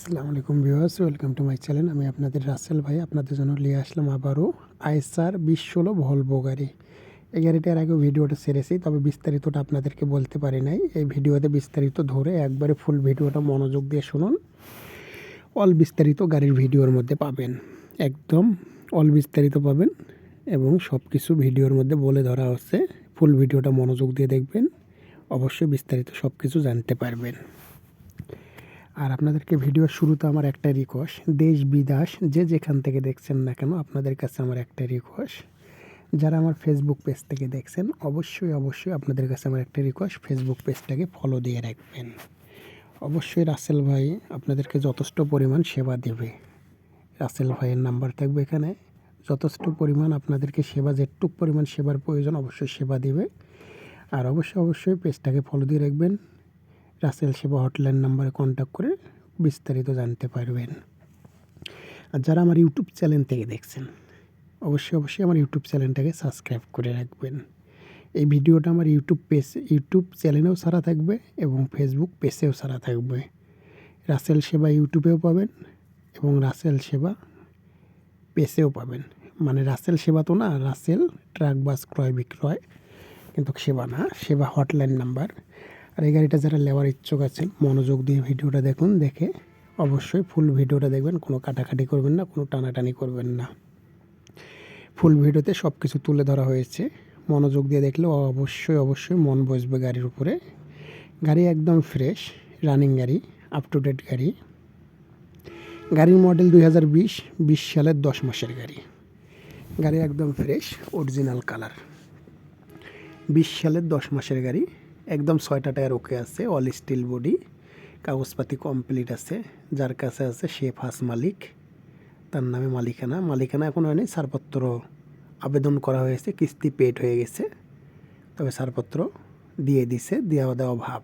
আসসালামু আলাইকুম viewers, welcome to my channel. আমি আপনাদের রাসেল ভাই, আপনাদের জন্য নিয়ে আসলাম আবারও আইসার বিশ ষোলো ভলভো গাড়ি। এই গাড়িটার আগেও ভিডিওটা সেরেছি তবে বিস্তারিতটা আপনাদেরকে বলতে পারি নাই। এই ভিডিওতে বিস্তারিত ধরে একবারে ফুল ভিডিওটা মনোযোগ দিয়ে শুনুন। অল বিস্তারিত গাড়ির ভিডিওর মধ্যে পাবেন। একদম অল বিস্তারিত পাবেন এবং সব কিছু ভিডিওর মধ্যে বলে ধরা হচ্ছে। ফুল ভিডিওটা মনোযোগ দিয়ে দেখবেন, অবশ্যই বিস্তারিত সব কিছু জানতে পারবেন। আর আপনাদেরকে ভিডিওর শুরুতে আমার একটা রিকোয়েস্ট দেশ বিদেশ, যে যেখান থেকে দেখছেন না কেন, আপনাদের কাছে আমার একটা রিকোয়েস্ট যারা আমার ফেসবুক পেজ থেকে দেখছেন, অবশ্যই অবশ্যই আপনাদের কাছে আমার একটা রিকোয়েস্ট ফেসবুক পেজটাকে ফলো দিয়ে রাখবেন। অবশ্যই রাসেল ভাই আপনাদেরকে যথেষ্ট পরিমাণ সেবা দেবে। রাসেল ভাইয়ের নাম্বার থাকবে এখানে। যথেষ্ট পরিমাণ আপনাদেরকে সেবা, যেটুক পরিমাণ সেবার প্রয়োজন, অবশ্যই সেবা দেবে। আর অবশ্যই অবশ্যই পেজটাকে ফলো দিয়ে রাখবেন। রাসেল সেবা হটলাইন নাম্বারে কন্ট্যাক্ট করে বিস্তারিত জানতে পারবেন। আর যারা আমার ইউটিউব চ্যানেল থেকে দেখছেন, অবশ্যই অবশ্যই আমার ইউটিউব চ্যানেলটাকে সাবস্ক্রাইব করে রাখবেন। এই ভিডিওটা আমার ইউটিউব পেজ, ইউটিউব চ্যানেলেও সারা থাকবে এবং ফেসবুক পেজেও সারা থাকবে। রাসেল সেবা ইউটিউবেও পাবেন এবং রাসেল সেবা পেজেও পাবেন। মানে রাসেল সেবা তো না, রাসেল, ট্রাক, বাস, ক্রয়, বিক্রয়, কিন্তু সেবা না, সেবা হটলাইন নাম্বার। আর এই গাড়িটা যারা নেওয়ার ইচ্ছুক আছেন, মনোযোগ দিয়ে ভিডিওটা দেখুন, দেখে অবশ্যই ফুল ভিডিওটা দেখবেন, কোনো কাটাকাটি করবেন না, কোনো টানাটানি করবেন না। ফুল ভিডিওতে সব কিছু তুলে ধরা হয়েছে। মনোযোগ দিয়ে দেখলে অবশ্যই অবশ্যই মন বসবে গাড়ির উপরে। গাড়ি একদম ফ্রেশ, রানিং গাড়ি আপ টু ডেট গাড়ি। গাড়ির মডেল দুই হাজার বিশ বিশ সালের দশ মাসের গাড়ি। গাড়ি একদম ফ্রেশ অরিজিনাল কালার বিশ সালের দশ মাসের গাড়ি। একদম ছয়টা টায়ার ওকে আছে অল স্টিল বডি কাগজপাতি কমপ্লিট আছে, যার কাছে আছে সে ফার্স্ট মালিক, তার নামে মালিকানা। মালিকানা এখন হয়নি, ছাড়পত্র আবেদন করা হয়েছে, কিস্তি পেড হয়ে গেছে, তবে ছাড়পত্র দিয়ে দিছে, দেওয়া দেওয়া ভাব।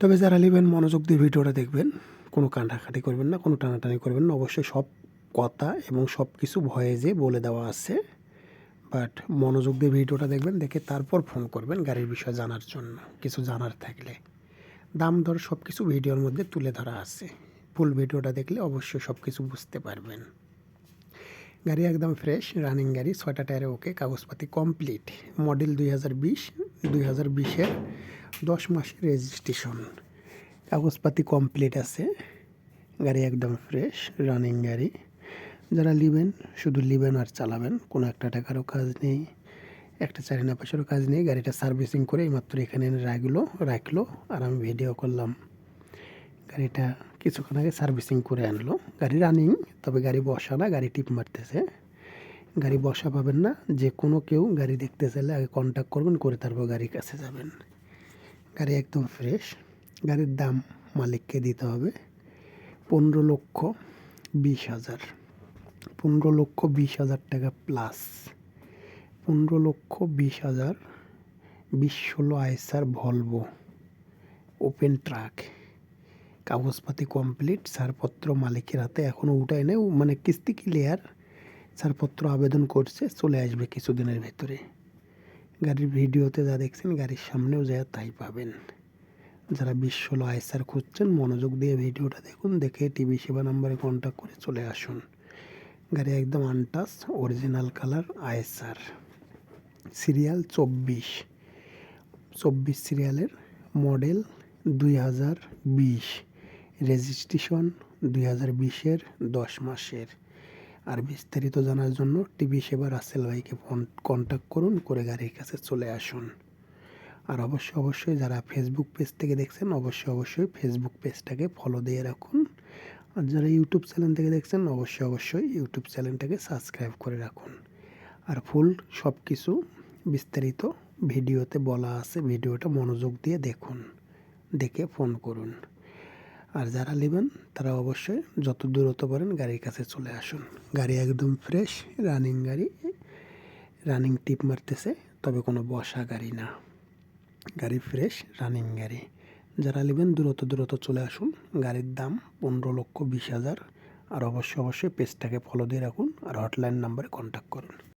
তবে যারা নেবেন, মনোযোগ দিয়ে ভিডিওটা দেখবেন, কোনো কাটাকাটি করবেন না, কোনো টানাটানি করবেন না, অবশ্যই সব কথা এবং সব কিছু ভয়ে যে বলে দেওয়া আছে। বাট মনোযোগ দিয়ে ভিডিওটা দেখবেন, দেখে তারপর ফোন করবেন গাড়ির বিষয়ে জানার জন্য, কিছু জানার থাকলে। দাম দর সব কিছু ভিডিওর মধ্যে তুলে ধরা আছে। ফুল ভিডিওটা দেখলে অবশ্যই সব কিছু বুঝতে পারবেন। গাড়ি একদম ফ্রেশ, রানিং গাড়ি, ছয়টা টায়ারে ওকে, কাগজপাতি কমপ্লিট। মডেল দুই হাজার বিশ, দুই হাজার বিশের দশ মাসের রেজিস্ট্রেশন। কাগজপাতি কমপ্লিট আছে। গাড়ি একদম ফ্রেশ, রানিং গাড়ি। যারা লিবেন, শুধু লিবেন আর চালাবেন, কোনো একটা টাকারও কাজ নেই, একটা চারি না পয়সারও কাজ নেই, গাড়িটা সার্ভিসিং করে এইমাত্র এখানে রাখল রাখল, আর আমি ভিডিও করলাম। গাড়িটা কিছুক্ষণ আগে সার্ভিসিং করে আনলো। গাড়ি রানিং, তবে গাড়ি বসা না, গাড়ি টিপ মারতেছে। গাড়ি বসা পাবেন না, যে কোনো কেউ গাড়ি দেখতে চাইলে আগে কন্ট্যাক্ট করবেন, করে তারপর গাড়ির কাছে যাবেন। গাড়ি একদম ফ্রেশ গাড়ির দাম মালিককে দিতে হবে, পনেরো লক্ষ বিশ হাজার। পনেরো লক্ষ বিশ হাজার টাকা প্লাস পনেরো লক্ষ বিশ হাজার বিশ ষোলো আইসার ভলভো ওপেন ট্রাক কাগজপাতি কমপ্লিট ছাড়পত্র মালিকের হাতে এখনও উঠায় নেই। মানে কিস্তি ক্লিয়ার ছাড়পত্র আবেদন করছে, চলে আসবে কিছুদিনের ভেতরে। গাড়ির ভিডিওতে যা দেখছেন, গাড়ির সামনেও যা, তাই পাবেন। যারা বিশ ষোলো আইসার খুঁজছেন, মনোযোগ দিয়ে ভিডিওটা দেখুন, দেখে টিভি সেবা নাম্বারে কন্ট্যাক্ট করে চলে আসুন। গাড়ি একদম untouched original colour ISR serial চব্বিশ। চব্বিশ সিরিয়ালের মডেল দুই হাজার বিশ। রেজিস্ট্রেশন দুই হাজার বিশের দশ মাসের। আর বিস্তারিত জানার জন্য টিভি সেবা রাসেল ভাইকে ফোন কন্ট্যাক্ট করুন, করে গাড়ির কাছে চলে আসুন। আর অবশ্যই অবশ্যই যারা ফেসবুক পেজ থেকে দেখছেন, অবশ্যই অবশ্যই ফেসবুক পেজটাকে ফলো দিয়ে রাখুন। আর যারা ইউটিউব চ্যানেল থেকে দেখছেন, অবশ্যই অবশ্যই ইউটিউব চ্যানেলটাকে সাবস্ক্রাইব করে রাখুন। আর ফুল সব কিছু বিস্তারিত ভিডিওতে বলা আছে, ভিডিওটা মনোযোগ দিয়ে দেখুন, দেখে ফোন করুন। আর যারা নেবেন, তারা অবশ্যই যত দূরত্ব পারেন গাড়ির কাছে চলে আসুন। গাড়ি একদম ফ্রেশ রানিং গাড়ি রানিং টিপ মারতেছে, তবে কোনো বসা গাড়ি না। গাড়ি ফ্রেশ রানিং গাড়ি। যারা নেবেন দ্রুত দ্রুত চলে আসুন। গাড়ির দাম পনেরো লক্ষ বিশ হাজার। আর অবশ্যই অবশ্যই পেজটাকে ফলো দিয়ে রাখুন। আর হটলাইন নাম্বারে কন্ট্যাক্ট করুন।